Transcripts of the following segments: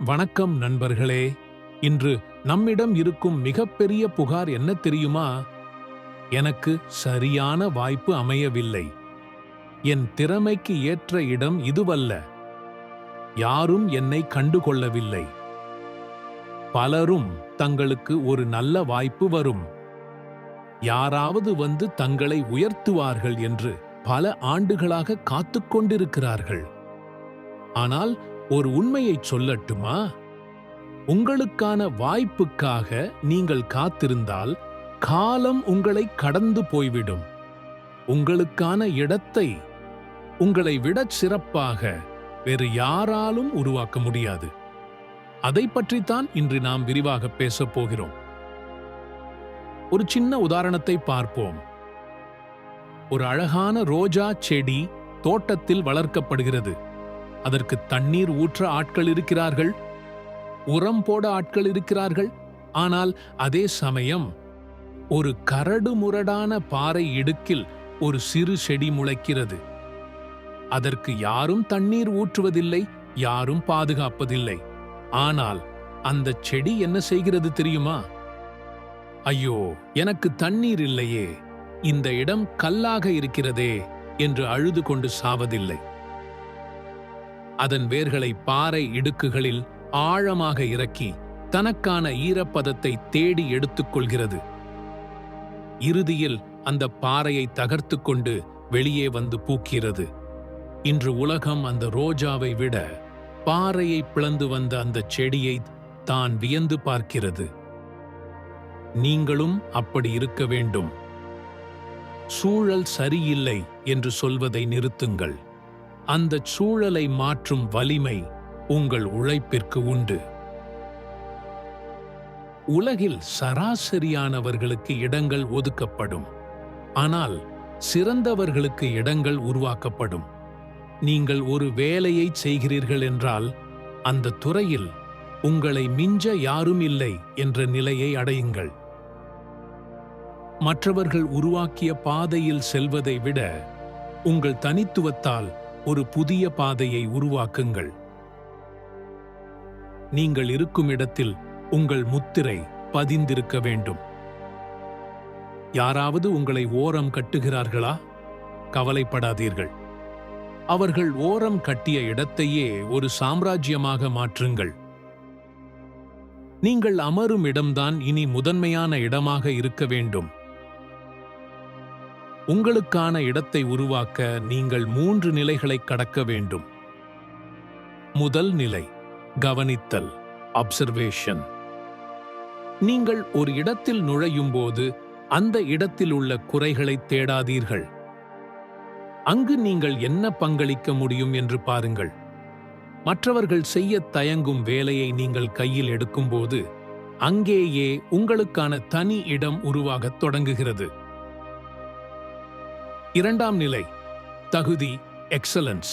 வணக்கம் நண்பர்களே. இன்று நம்மிடம் இருக்கும் மிகப்பெரிய புகார் என்ன தெரியுமா? எனக்கு சரியான வாய்ப்பு அமையவில்லை. என் திறமைக்கு ஏற்ற இடம் இதுவல்ல. யாரும் என்னை கண்டுகொள்ளவில்லை. பலரும் தங்களுக்கு ஒரு நல்ல வாய்ப்பு வரும். யாராவது வந்து தங்களை உயர்த்துவார்கள் என்று பல ஆண்டுகளாக காத்துக் கொண்டிருக்கிறார்கள். ஆனால் ஒரு உண்மையைச் சொல்லட்டுமா? உங்களுக்கான வாய்ப்புக்காக நீங்கள் காத்திருந்தால் காலம் உங்களை கடந்து போய்விடும். உங்களுக்கான இடத்தை உங்களை விடச் சிறப்பாக வேறு யாராலும் உருவாக்க முடியாது. அதை பற்றித்தான் இன்று நாம் விரிவாக பேசப் போகிறோம். ஒரு சின்ன உதாரணத்தை பார்ப்போம். ஒரு அழகான ரோஜா செடி தோட்டத்தில் வளர்க்கப்படுகிறது. அதற்கு தண்ணீர் ஊற்ற ஆட்கள் இருக்கிறார்கள் உரம் போட ஆட்கள் இருக்கிறார்கள். ஆனால் அதே சமயம் ஒரு கரடு முரடான பாறை இடுக்கில் ஒரு சிறு செடி முளைக்கிறது. அதற்கு யாரும் தண்ணீர் ஊற்றுவதில்லை யாரும் பாதுகாப்பதில்லை. ஆனால் அந்த செடி என்ன செய்கிறது தெரியுமா? ஐயோ எனக்கு தண்ணீர் இல்லையே இந்த இடம் கல்லாக இருக்கிறதே என்று அழுது கொண்டு சாவதில்லை. அதன் வேர்களை பாறை இடுக்குகளில் ஆழமாக இறக்கி தனக்கான ஈரப்பதத்தை தேடி எடுத்துக்கொள்கிறது. இறுதியில் அந்த பாறையை தகர்த்து கொண்டு வெளியே வந்து பூக்கிறது. இன்று உலகம் அந்த ரோஜாவை விட பாறையை பிளந்து வந்த அந்த செடியை தான் வியந்து பார்க்கிறது. நீங்களும் அப்படி இருக்க வேண்டும். சூழல் சரியில்லை என்று சொல்வதை நிறுத்துங்கள். அந்த சூழலை மாற்றும் வலிமை உங்கள் உழைப்பிற்கு உண்டு. உலகில் சராசரியானவர்களுக்கு இடங்கள் ஒதுக்கப்படும். ஆனால் சிறந்தவர்களுக்கு இடங்கள் உருவாக்கப்படும். நீங்கள் ஒரு வேலையை செய்கிறீர்கள் என்றால் அந்த துறையில் உங்களை மிஞ்ச யாரும் இல்லை என்ற நிலையை அடையுங்கள். மற்றவர்கள் உருவாக்கிய பாதையில் செல்வதை விட உங்கள் தனித்துவத்தால் ஒரு புதிய பாதையை உருவாக்குங்கள். நீங்கள் இருக்கும் இடத்தில் உங்கள் முத்திரை பதிந்திருக்க வேண்டும். யாராவது உங்களை ஓரம் கட்டுகிறார்களா? கவலைப்படாதீர்கள். அவர்கள் ஓரம் கட்டிய இடத்தையே ஒரு சாம்ராஜ்யமாக மாற்றுங்கள். நீங்கள் அமரும் இடம்தான் இனி முதன்மையான இடமாக இருக்க வேண்டும். உங்களுக்கான இடத்தை உருவாக்க நீங்கள் மூன்று நிலைகளை கடக்க வேண்டும். முதல் நிலை கவனித்தல் அப்சர்வேஷன் நீங்கள் ஒரு இடத்தில் நுழையும் போது அந்த இடத்தில் உள்ள குறைகளை தேடாதீர்கள். அங்கு நீங்கள் என்ன பங்களிக்க முடியும் என்று பாருங்கள். மற்றவர்கள் செய்ய தயங்கும் வேலையை நீங்கள் கையில் எடுக்கும்போது அங்கேயே உங்களுக்கான தனி இடம் உருவாகத் தொடங்குகிறது. இரண்டாம் நிலை தகுதி எக்ஸலன்ஸ்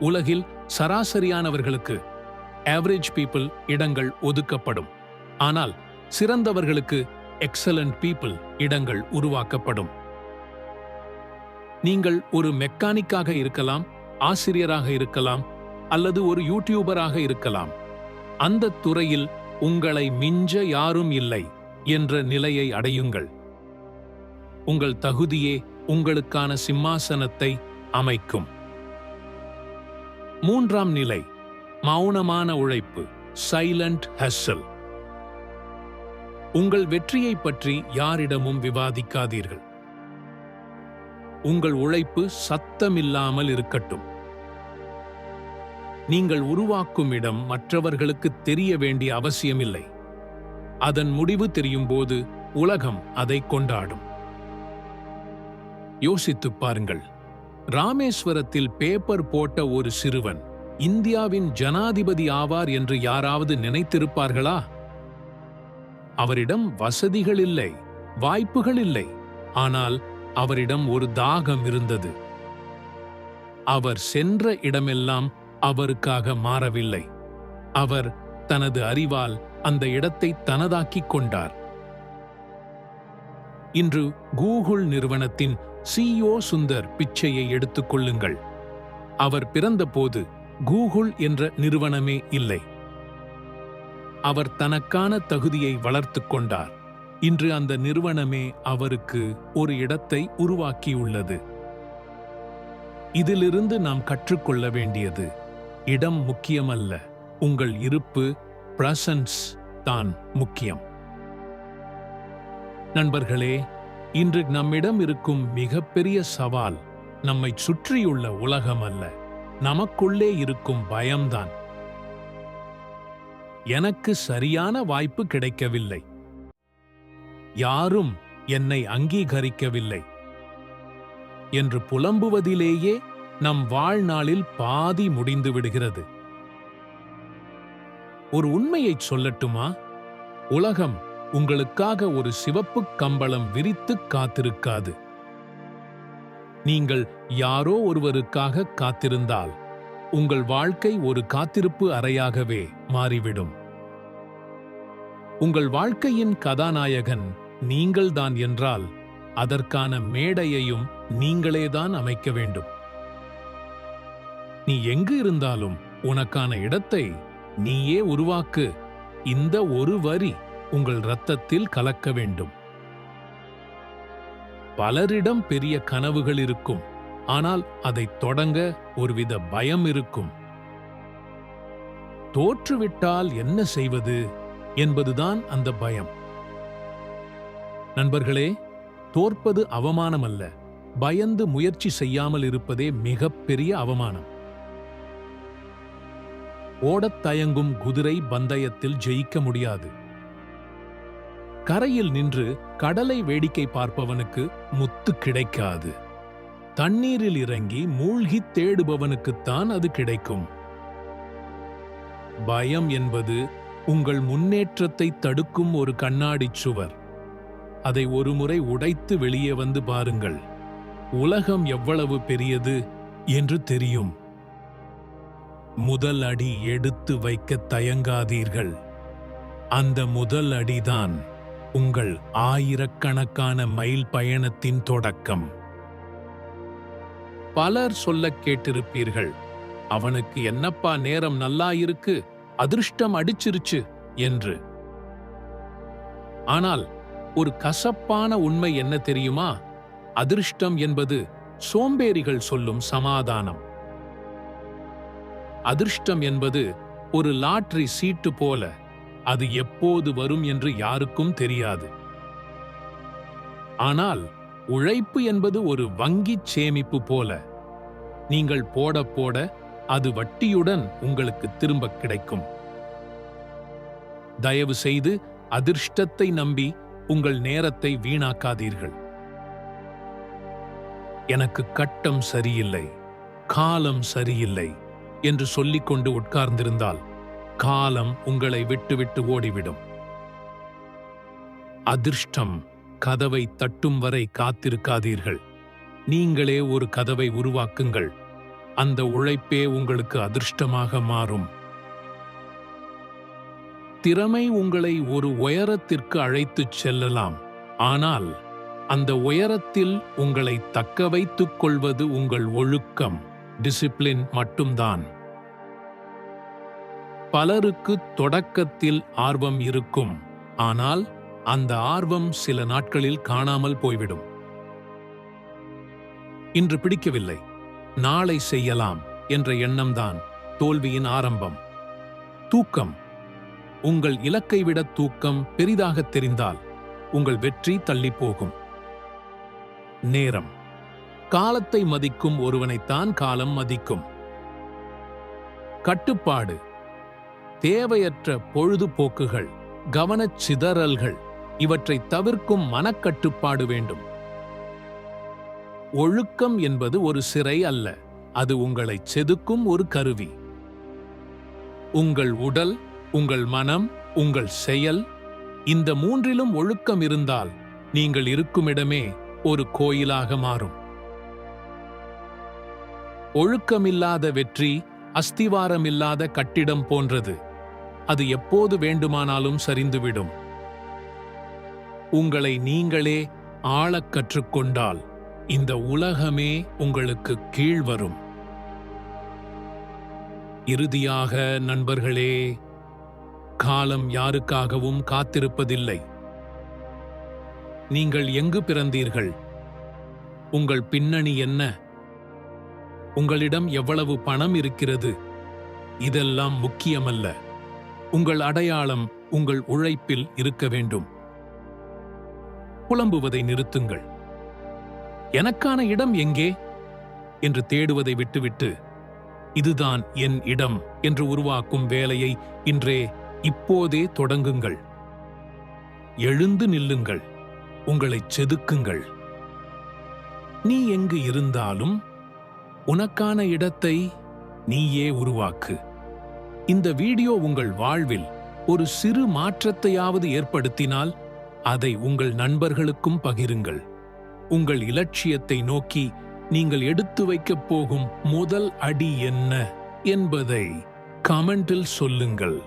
உலகில் சராசரியானவர்களுக்கு ஆவரேஜ் பீப்புள் இடங்கள் ஒதுக்கப்படும். ஆனால் சிறந்தவர்களுக்கு எக்ஸலண்ட் பீப்புள் இடங்கள் உருவாக்கப்படும். நீங்கள் ஒரு மெக்கானிக்காக இருக்கலாம் ஆசிரியராக இருக்கலாம் அல்லது ஒரு யூடியூபராக இருக்கலாம். அந்த துறையில் உங்களை மிஞ்ச யாரும் இல்லை என்ற நிலையை அடையுங்கள். உங்கள் தகுதியே உங்களுக்கான சிம்மாசனத்தை அமைக்கும். மூன்றாம் நிலை மௌனமான உழைப்பு சைலண்ட் ஹஸ்ஸல் உங்கள் வெற்றியை பற்றி யாரிடமும் விவாதிக்காதீர்கள். உங்கள் உழைப்பு சத்தமில்லாமல் இருக்கட்டும். நீங்கள் உருவாக்கும் இடம் மற்றவர்களுக்கு தெரிய வேண்டிய அவசியமில்லை. அதன் முடிவு தெரியும் போது உலகம் அதை கொண்டாடும். யோசித்துப் பாருங்கள். ராமேஸ்வரத்தில் பேப்பர் போட்ட ஒரு சிறுவன் இந்தியாவின் ஜனாதிபதி ஆவார் என்று யாராவது நினைத்திருப்பார்களா? அவரிடம் வசதிகள் இல்லை வாய்ப்புகள் இல்லை. ஆனால் அவரிடம் ஒரு தாகம் இருந்தது. அவர் சென்ற இடமெல்லாம் அவருக்காக மாறவில்லை. அவர் தனது அறிவால் அந்த இடத்தை தனதாக்கிக் கொண்டார். இன்று கூகுள் நிறுவனத்தின் சிஇஓ சுந்தர் பிச்சையை எடுத்துக் கொள்ளுங்கள். அவர் பிறந்தபோது கூகுள் என்ற நிறுவனமே இல்லை. அவர் தனக்கான தகுதியை வளர்த்து கொண்டார். இன்று அந்த நிறுவனமே அவருக்கு ஒரு இடத்தை உருவாக்கியுள்ளது. இதிலிருந்து நாம் கற்றுக்கொள்ள வேண்டியது இடம் முக்கியமல்ல உங்கள் இருப்பு பிரசன்ஸ் தான் முக்கியம். நண்பர்களே இன்று நம்மிடம் இருக்கும் மிகப்பெரிய சவால் நம்மை சுற்றியுள்ள உலகம் அல்ல நமக்குள்ளே இருக்கும் பயம்தான். எனக்கு சரியான வாய்ப்பு கிடைக்கவில்லை. யாரும் என்னை அங்கீகரிக்கவில்லை. என்று புலம்புவதிலேயே நம் வாழ்நாளில் பாதி முடிந்து விடுகிறது. ஒரு உண்மையைச் சொல்லட்டுமா? உலகம் உங்களுக்காக ஒரு சிவப்பு கம்பளம் விரித்து காத்திருக்காது. நீங்கள் யாரோ ஒருவருக்காக காத்திருந்தால் உங்கள் வாழ்க்கை ஒரு காத்திருப்பு அறையாகவே மாறிவிடும். உங்கள் வாழ்க்கையின் கதாநாயகன் நீங்கள்தான் என்றால் அதற்கான மேடையையும் நீங்களேதான் அமைக்க வேண்டும். நீ எங்கு இருந்தாலும் உனக்கான இடத்தை நீயே உருவாக்கு. இந்த ஒரு வரி உங்கள் இரத்தத்தில் கலக்க வேண்டும். பலரிடம் பெரிய கனவுகள் இருக்கும். ஆனால் அதை தொடங்க ஒருவித பயம் இருக்கும். தோற்றுவிட்டால் என்ன செய்வது? என்பதுதான் அந்த பயம். நண்பர்களே தோற்பது அவமானம் அல்ல பயந்து முயற்சி செய்யாமல் இருப்பதே மிகப்பெரிய அவமானம். ஓடத் தயங்கும் குதிரை பந்தயத்தில் ஜெயிக்க முடியாது. கரையில் நின்று கடலை வேடிக்கை பார்ப்பவனுக்கு முத்து கிடைக்காது. தண்ணீரில் இறங்கி மூழ்கித் தேடுபவனுக்குத்தான் அது கிடைக்கும். பயம் என்பது உங்கள் முன்னேற்றத்தை தடுக்கும் ஒரு கண்ணாடிச் சுவர். அதை ஒருமுறை உடைத்து வெளியே வந்து பாருங்கள். உலகம் எவ்வளவு பெரியது என்று தெரியும். முதல் அடி எடுத்து வைக்க தயங்காதீர்கள். அந்த முதல் அடிதான். உங்கள் ஆயிரக்கணக்கான மைல் பயணத்தின் தொடக்கம். பலர் சொல்ல கேட்டிருப்பீர்கள் அவனுக்கு என்னப்பா நேரம் நல்லா இருக்கு? அதிர்ஷ்டம் அடிச்சிருச்சு என்று. ஆனால் ஒரு கசப்பான உண்மை என்ன தெரியுமா? அதிர்ஷ்டம் என்பது சோம்பேறிகள் சொல்லும் சமாதானம். அதிர்ஷ்டம் என்பது ஒரு லாட்ரி சீட்டு போல. அது எப்போது வரும் என்று யாருக்கும் தெரியாது. ஆனால் உழைப்பு என்பது ஒரு வங்கிச் சேமிப்பு போல. நீங்கள் போட போட அது வட்டியுடன் உங்களுக்கு திரும்ப கிடைக்கும். தயவு செய்து அதிர்ஷ்டத்தை நம்பி உங்கள் நேரத்தை வீணாக்காதீர்கள். எனக்கு கட்டம் சரியில்லை காலம் சரியில்லை என்று சொல்லிக்கொண்டு உட்கார்ந்திருந்தால் காலம் உங்களை விட்டுவிட்டு ஓடிவிடும். அதிர்ஷ்டம் கதவை தட்டும் வரை காத்திருக்காதீர்கள். நீங்களே ஒரு கதவை உருவாக்குங்கள். அந்த உழைப்பே உங்களுக்கு அதிர்ஷ்டமாக மாறும். திறமை உங்களை ஒரு உயரத்திற்கு அழைத்துச் செல்லலாம். ஆனால் அந்த உயரத்தில் உங்களை தக்க வைத்துக் கொள்வது உங்கள் ஒழுக்கம் டிசிப்ளின் மட்டும்தான். பலருக்கு தொடக்கத்தில் ஆர்வம் இருக்கும். ஆனால் அந்த ஆர்வம் சில நாட்களில் காணாமல் போய்விடும். இன்று பிடிக்கவில்லை. நாளை செய்யலாம் என்ற எண்ணம்தான் தோல்வியின் ஆரம்பம். தூக்கம். உங்கள் இலக்கை விட தூக்கம் பெரிதாகத் தெரிந்தால் உங்கள் வெற்றி தள்ளிப்போகும். நேரம். காலத்தை மதிக்கும் ஒருவனைத்தான் காலம் மதிக்கும். கட்டுப்பாடு. தேவையற்ற பொழுதுபோக்குகள் கவனச் சிதறல்கள் இவற்றை தவிர்க்கும் மனக்கட்டுப்பாடு வேண்டும். ஒழுக்கம் என்பது ஒரு சிறை அல்ல அது உங்களை செதுக்கும் ஒரு கருவி. உங்கள் உடல் உங்கள் மனம் உங்கள் செயல் இந்த மூன்றிலும் ஒழுக்கம் இருந்தால் நீங்கள் இருக்குமிடமே ஒரு கோயிலாக மாறும். ஒழுக்கமில்லாத வெற்றி அஸ்திவாரமில்லாத கட்டிடம் போன்றது. அது எப்போது வேண்டுமானாலும் சரிந்துவிடும். உங்களை நீங்களே ஆளக் கற்றுக்கொண்டால் இந்த உலகமே உங்களுக்கு கீழ் வரும். இறுதியாக நண்பர்களே காலம் யாருக்காகவும் காத்திருப்பதில்லை. நீங்கள் எங்கு பிறந்தீர்கள்? உங்கள் பின்னணி என்ன? உங்களிடம் எவ்வளவு பணம் இருக்கிறது? இதெல்லாம் முக்கியமல்ல. உங்கள் அடையாளம் உங்கள் உழைப்பில் இருக்க வேண்டும். புலம்புவதை நிறுத்துங்கள். எனக்கான இடம் எங்கே? என்று தேடுவதை விட்டுவிட்டு இதுதான் என் இடம் என்று உருவாக்கும் வேலையை இன்றே இப்போதே தொடங்குங்கள். எழுந்து நில்லுங்கள். உங்களைச் செதுக்குங்கள். நீ எங்கு இருந்தாலும் உனக்கான இடத்தை நீயே உருவாக்கு. இந்த வீடியோ உங்கள் வாழ்வில் ஒரு சிறு மாற்றத்தையாவது ஏற்படுத்தினால் அதை உங்கள் நண்பர்களுக்கும் பகிருங்கள். உங்கள் இலட்சியத்தை நோக்கி நீங்கள் எடுத்து வைக்கப் போகும் முதல் அடி என்ன என்பதை கமெண்டில் சொல்லுங்கள்.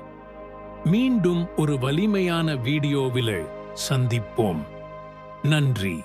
மீண்டும் ஒரு வலிமையான வீடியோவில் சந்திப்போம். நன்றி.